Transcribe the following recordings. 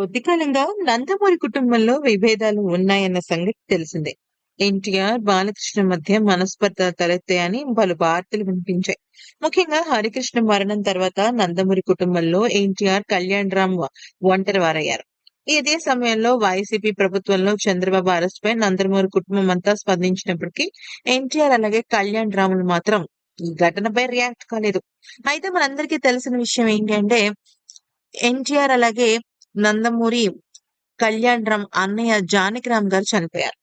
కొద్ది కాలంగా నందమూరి కుటుంబంలో విభేదాలు ఉన్నాయన్న సంగతి తెలిసిందే. ఎన్టీఆర్ బాలకృష్ణ మధ్య మనస్పర్ధలు తలెత్తాయని పలు వార్తలు వినిపించాయి. ముఖ్యంగా హరికృష్ణ మరణం తర్వాత నందమూరి కుటుంబంలో ఎన్టీఆర్ కళ్యాణ్ రామ్ ఒంటరి వారయ్యారు ఇదే సమయంలో వైసీపీ ప్రభుత్వంలో చంద్రబాబు అరెస్ట్ పై నందమూరి కుటుంబం అంతా స్పందించినప్పటికీ ఎన్టీఆర్ అలాగే కళ్యాణ్ రాములు మాత్రం ఈ ఘటనపై రియాక్ట్ కాలేదు. అయితే మనందరికీ తెలిసిన విషయం ఏంటంటే ఎన్టీఆర్ అలాగే నందమూరి కళ్యాణరామ్ అన్నయ్య జానకిరామ్ గారు చనిపోయారు.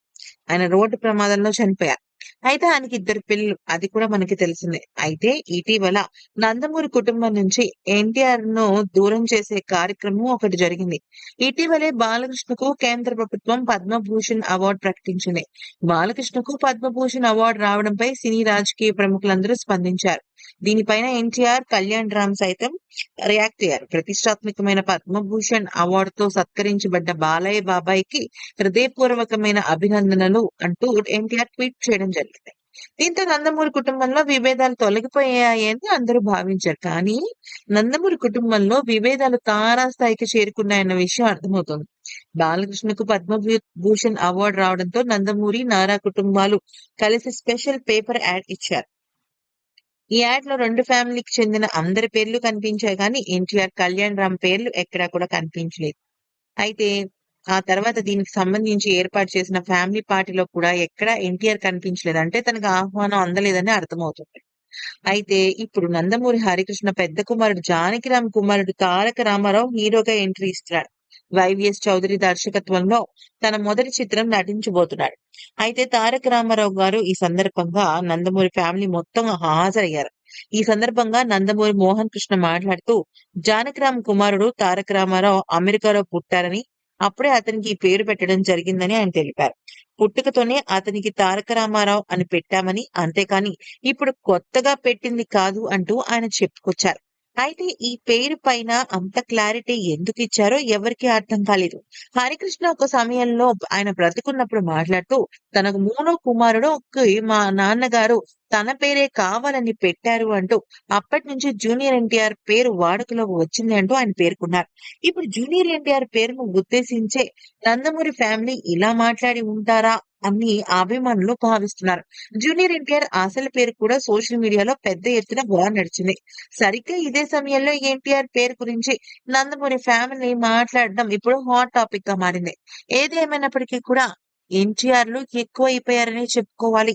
ఆయన రోడ్డు ప్రమాదంలో చనిపోయారు. అయితే ఆయనకి ఇద్దరు పిల్లలు అది కూడా మనకి తెలిసిందే. అయితే ఇటీవల నందమూరి కుటుంబం నుంచి ఎన్టీఆర్ను దూరం చేసే కార్యక్రమం ఒకటి జరిగింది. ఇటీవలే బాలకృష్ణకు కేంద్ర ప్రభుత్వం పద్మభూషణ్ అవార్డు ప్రకటించింది. బాలకృష్ణకు పద్మభూషణ్ అవార్డు రావడంపై సినీ రాజకీయ ప్రముఖులందరూ స్పందించారు. దీనిపైన ఎన్టీఆర్ కళ్యాణ్ రామ్ సైతం రియాక్ట్ అయ్యారు. ప్రతిష్టాత్మకమైన పద్మభూషణ్ అవార్డుతో సత్కరించబడ్డ బాలయ్య బాబాయ్కి హృదయపూర్వకమైన అభినందనలు అంటూ ఎన్టీఆర్ ట్వీట్ చేయడం జరిగింది. దీంతో నందమూరి కుటుంబంలో విభేదాలు తొలగిపోయాయని అందరూ భావించారు. కానీ నందమూరి కుటుంబంలో విభేదాలు తారాస్థాయికి చేరుకున్నాయన్న విషయం అర్థమవుతుంది. బాలకృష్ణకు పద్మభూషణ్ అవార్డు రావడంతో నందమూరి నారా కుటుంబాలు కలిసి స్పెషల్ పేపర్ యాడ్ ఇచ్చారు. ఈ యాడ్లో రెండు ఫ్యామిలీకి చెందిన అందరి పేర్లు కనిపించాయి కానీ ఎన్టీఆర్ కళ్యాణ్ రామ్ పేర్లు ఎక్కడా కూడా కనిపించలేదు. అయితే ఆ తర్వాత దీనికి సంబంధించి ఏర్పాటు చేసిన ఫ్యామిలీ పార్టీలో కూడా ఎక్కడా ఎన్టీఆర్ కనిపించలేదు. అంటే తనకు ఆహ్వానం అందలేదని అర్థమవుతుంది. అయితే ఇప్పుడు నందమూరి హరికృష్ణ పెద్ద కుమారుడు జానకిరామ్ కుమారుడు తారక రామారావు హీరోగా ఎంట్రీ ఇస్తున్నాడు. వైవిఎస్ చౌదరి దర్శకత్వంలో తన మొదటి చిత్రం నటించబోతున్నాడు. అయితే తారక రామారావు గారు ఈ సందర్భంగా నందమూరి ఫ్యామిలీ మొత్తం హాజరయ్యారు. ఈ సందర్భంగా నందమూరి మోహన్ కృష్ణ మాట్లాడుతూ జానకిరామ్ కుమారుడు తారక రామారావు అమెరికాలో పుట్టారని అప్పుడే అతనికి ఈ పేరు పెట్టడం జరిగిందని ఆయన తెలిపారు. పుట్టుకతోనే అతనికి తారక రామారావు అని పెట్టామని అంతేకాని ఇప్పుడు కొత్తగా పెట్టింది కాదు అంటూ ఆయన చెప్పుకొచ్చారు. అయితే ఈ పేరు పైన అంత క్లారిటీ ఎందుకు ఇచ్చారో ఎవరికి అర్థం కాలేదు. హరికృష్ణ ఒక సమయంలో ఆయన బ్రతికున్నప్పుడు మాట్లాడుతూ తనకు మూడో కుమారుడు మా నాన్నగారు తన పేరే కావాలని పెట్టారు అంటూ అప్పటి నుంచి జూనియర్ ఎన్టీఆర్ పేరు వాడుకలోకి వచ్చింది అంటూ ఆయన పేర్కొన్నారు. ఇప్పుడు జూనియర్ ఎన్టీఆర్ పేరును ఉద్దేశించే నందమూరి ఫ్యామిలీ ఇలా మాట్లాడి ఉంటారా అని అభిమానులు భావిస్తున్నారు. జూనియర్ ఎన్టీఆర్ అసలు పేరు కూడా సోషల్ మీడియాలో పెద్ద ఎత్తున బాగా నడిచింది. సరిగ్గా ఇదే సమయంలో ఎన్టీఆర్ పేరు గురించి నందమూరి ఫ్యామిలీ మాట్లాడడం ఇప్పుడు హాట్ టాపిక్గా మారింది. ఏదేమైనప్పటికీ కూడా ఎన్టీఆర్లు ఎక్కువ అయిపోయారని చెప్పుకోవాలి.